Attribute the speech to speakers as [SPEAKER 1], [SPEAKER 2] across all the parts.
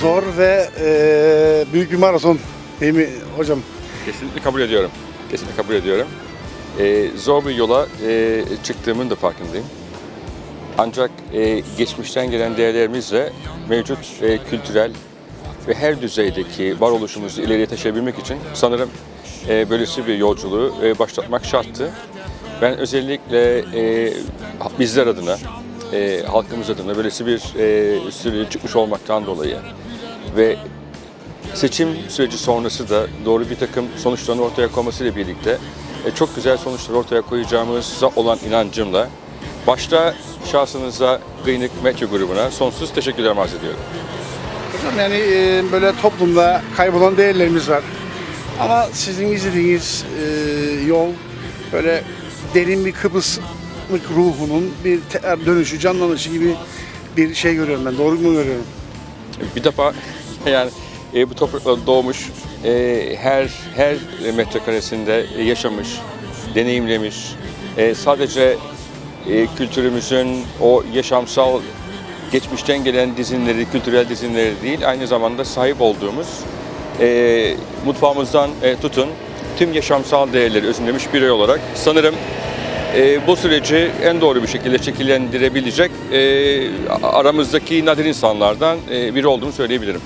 [SPEAKER 1] zor ve e, büyük bir maraton değil mi hocam?
[SPEAKER 2] Kesinlikle kabul ediyorum. Kesinlikle kabul ediyorum. Ee, zor bir yola e, çıktığımın da farkındayım. Ancak e, geçmişten gelen değerlerimizle mevcut e, kültürel ve her düzeydeki varoluşumuzu ileriye taşıyabilmek için sanırım e, böylesi bir yolculuğu e, başlatmak şarttı. Ben özellikle e, bizler adına, e, halkımız adına böylesi bir e, sürece çıkmış olmaktan dolayı ve seçim süreci sonrası da doğru bir takım sonuçların ortaya konmasıyla birlikte e, çok güzel sonuçlar ortaya koyacağımıza olan inancımla başta şahsınıza Gıynik Metro grubuna sonsuz teşekkürler arz ediyorum.
[SPEAKER 1] Hocam yani e, böyle toplumda kaybolan değerlerimiz var. Ama sizin izlediğiniz e, yol böyle derin bir Kıbrıslık ruhunun bir dönüşü, canlanışı gibi bir şey görüyorum ben. Doğru mu görüyorum?
[SPEAKER 2] Bir defa yani e, bu topraklarda doğmuş, e, her her metrekaresinde yaşamış, deneyimlemiş, e, sadece e, kültürümüzün o yaşamsal geçmişten gelen dizinleri, kültürel dizinleri değil, aynı zamanda sahip olduğumuz e, mutfağımızdan e, tutun tüm yaşamsal değerleri özümlemiş birey olarak sanırım e, bu süreci en doğru bir şekilde şekillendirebilecek e, aramızdaki nadir insanlardan e, biri olduğumu söyleyebilirim.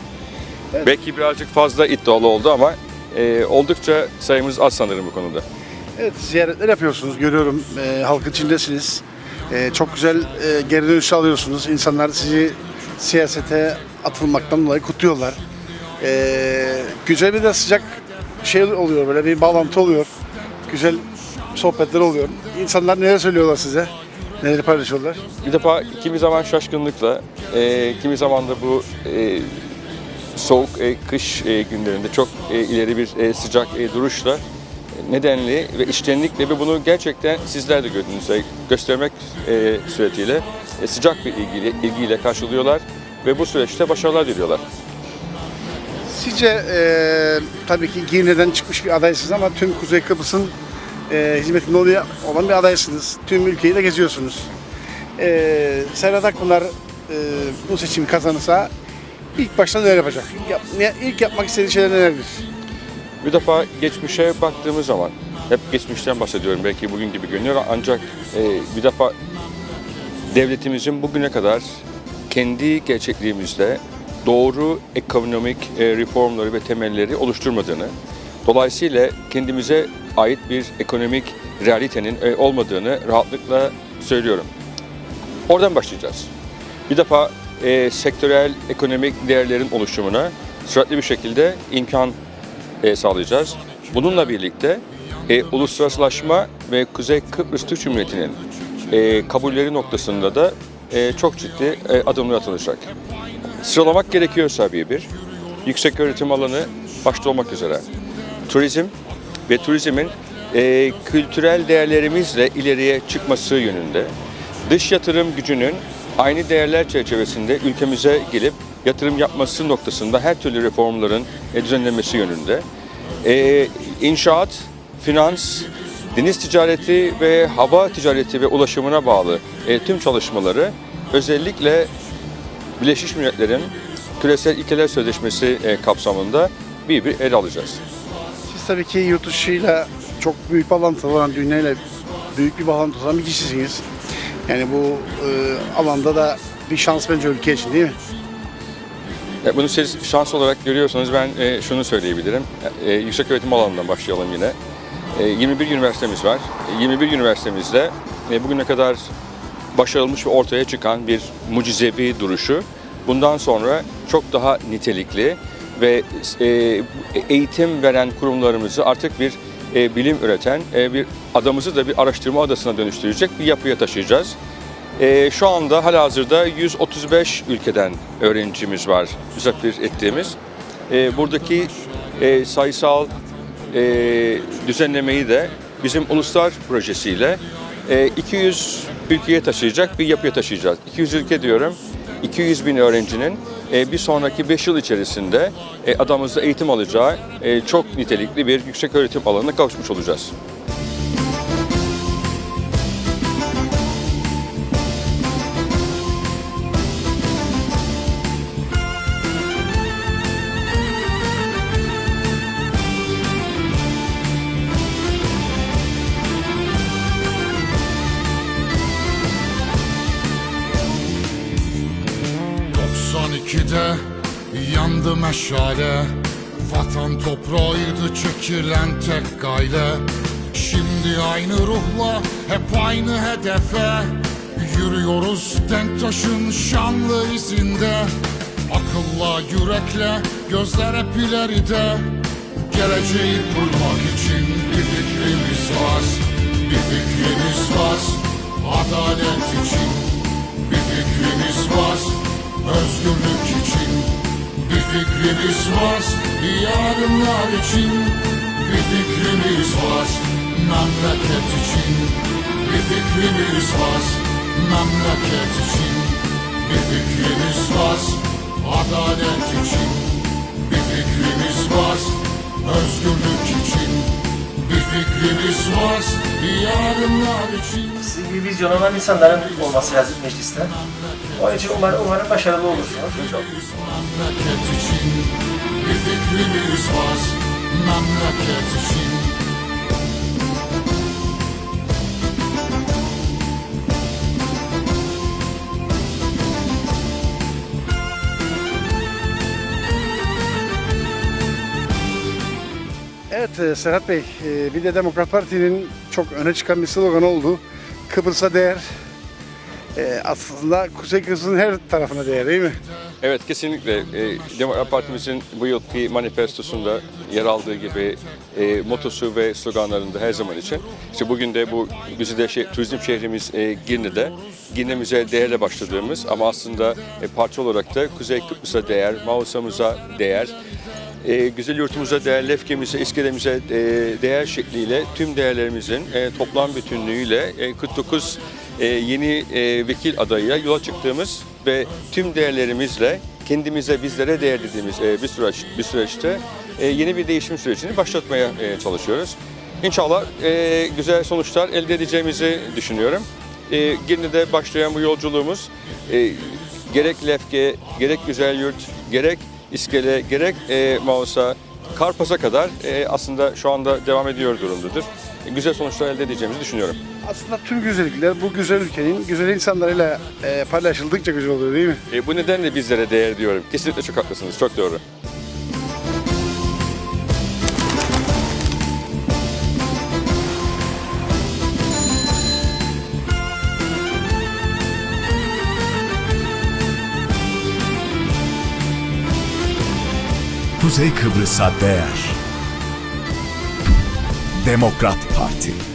[SPEAKER 1] Evet.
[SPEAKER 2] Belki birazcık fazla iddialı oldu ama e, oldukça sayımız az sanırım bu konuda.
[SPEAKER 1] Evet ziyaretler yapıyorsunuz görüyorum. E, halkın içindesiniz. E, çok güzel e, geri dönüş alıyorsunuz. İnsanlar sizi siyasete atılmaktan dolayı kutluyorlar. E, güzel bir de sıcak şey oluyor böyle bir bağlantı oluyor. Güzel sohbetler oluyor. İnsanlar neler söylüyorlar size? Neleri paylaşıyorlar?
[SPEAKER 2] Bir defa kimi zaman şaşkınlıkla, e, kimi zaman da bu e, soğuk e, kış e, günlerinde çok e, ileri bir sıcak duruşla nedenli ve içtenlikle ve bunu gerçekten sizler de gördüğünüzde göstermek suretiyle sıcak bir ilgiyle, ilgiyle karşılıyorlar ve bu süreçte başarılar diliyorlar.
[SPEAKER 1] Sizce e, tabii ki Girne'den çıkmış bir adaysınız ama tüm Kuzey Kıbrıs'ın e, hizmetinde olan bir adaysınız. Tüm ülkeyi de geziyorsunuz. E, Serhat Akpınar e, bu seçimi kazanırsa ilk başta neler yapacak? Yap, ne, ilk yapmak istediği şeyler nelerdir?
[SPEAKER 2] Bir defa geçmişe baktığımız zaman, hep geçmişten bahsediyorum belki bugün gibi görünüyor ancak e, bir defa devletimizin bugüne kadar kendi gerçekliğimizde doğru ekonomik e, reformları ve temelleri oluşturmadığını, dolayısıyla kendimize ait bir ekonomik realitenin e, olmadığını rahatlıkla söylüyorum. Oradan başlayacağız. Bir defa e, sektörel ekonomik değerlerin oluşumuna süratli bir şekilde imkan e, sağlayacağız. Bununla birlikte e, uluslararasılaşma ve Kuzey Kıbrıs Türk Cumhuriyeti'nin e, kabulleri noktasında da e, çok ciddi e, adımlar atılacak. Sıralamak gerekiyorsa bir bir, yüksek öğretim alanı başta olmak üzere, turizm ve turizmin e, kültürel değerlerimizle ileriye çıkması yönünde, dış yatırım gücünün aynı değerler çerçevesinde ülkemize gelip yatırım yapması noktasında her türlü reformların e, düzenlenmesi yönünde, e, inşaat, finans, deniz ticareti ve hava ticareti ve ulaşımına bağlı e, tüm çalışmaları özellikle Birleşmiş Milletler'in Küresel İlkeler Sözleşmesi e, kapsamında bir bir ele alacağız.
[SPEAKER 1] Siz tabii ki yurt dışıyla çok büyük bağlantılı olan dünyayla büyük bir bağlantı olan bir kişisiniz. Yani bu e, alanda da bir şans bence ülke için değil mi?
[SPEAKER 2] E, Bunu siz şans olarak görüyorsanız ben e, şunu söyleyebilirim. E, Yüksek öğretim alanından başlayalım yine. E, 21 üniversitemiz var. E, 21 üniversitemizde e, bugüne kadar başarılmış ve ortaya çıkan bir mucizevi duruşu bundan sonra çok daha nitelikli ve e, eğitim veren kurumlarımızı artık bir e, bilim üreten, e, bir adamızı da bir araştırma adasına dönüştürecek bir yapıya taşıyacağız. E, şu anda halihazırda 135 ülkeden öğrencimiz var misafir ettiğimiz. E, buradaki e, sayısal e, düzenlemeyi de bizim Uluslar projesiyle e, 200 ülkeye taşıyacak bir yapıya taşıyacağız. 200 ülke diyorum, 200 bin öğrencinin e, bir sonraki 5 yıl içerisinde e, adamızda eğitim alacağı e, çok nitelikli bir yüksek öğretim alanına kavuşmuş olacağız.
[SPEAKER 3] Yandı meşale Vatan toprağıydı çekilen tek gayle. Şimdi aynı ruhla hep aynı hedefe. Yürüyoruz Denktaş'ın şanlı izinde. Akılla, yürekle, gözler hep ileride. Geleceği kurmak için bir fikrimiz var. Bir fikrimiz var. Adalet için bir fikrimiz var. Özgürlük için bir fikrimiz var Yarınlar için. Bir fikrimiz var Memleket için. Bir fikrimiz var Memleket için. Bir fikrimiz var Adalet için. Bir fikrimiz var Özgürlük için. Bir fikrimiz var Yarınlar için.
[SPEAKER 4] Sizin gibi vizyonu olan insanların olması lazım mecliste. Onun için umarım, umarım başarılı olursunuz.
[SPEAKER 3] Memleket için bir fikrimiz var Memleket için
[SPEAKER 1] Evet e, Serhat Bey, e, bir de Demokrat Parti'nin çok öne çıkan bir sloganı oldu. Kıbrıs'a değer. E, aslında Kuzey Kıbrıs'ın her tarafına değer değil mi?
[SPEAKER 2] Evet kesinlikle. E, Demokrat Partimizin bu yılki manifestosunda yer aldığı gibi e, motosu ve sloganlarında her zaman için. İşte bugün de bu güzide şey, turizm şehrimiz e, Girne'de Girne'mize değerle başladığımız ama aslında e, parça olarak da Kuzey Kıbrıs'a değer, Mausa'mıza değer, e, güzel yurtumuza değer, Lefke'mize, İskele'mize e, değer şekliyle tüm değerlerimizin e, toplam bütünlüğüyle e, 49 e, yeni e, vekil adayıya yola çıktığımız ve tüm değerlerimizle kendimize, bizlere değer dediğimiz e, bir süreç bir süreçte yeni bir değişim sürecini başlatmaya çalışıyoruz. İnşallah güzel sonuçlar elde edeceğimizi düşünüyorum. E, Girne'de başlayan bu yolculuğumuz gerek Lefke, gerek Güzel Yurt, gerek İskele, gerek e, Mausa, Karpaz'a kadar aslında şu anda devam ediyor durumdadır. Güzel sonuçlar elde edeceğimizi düşünüyorum.
[SPEAKER 1] Aslında tüm güzellikler bu güzel ülkenin güzel insanlarıyla e, paylaşıldıkça güzel oluyor değil mi?
[SPEAKER 2] E, bu nedenle bizlere değer diyorum. Kesinlikle çok haklısınız, çok doğru.
[SPEAKER 5] Kuzey Kıbrıs'a değer. Demokrat Parti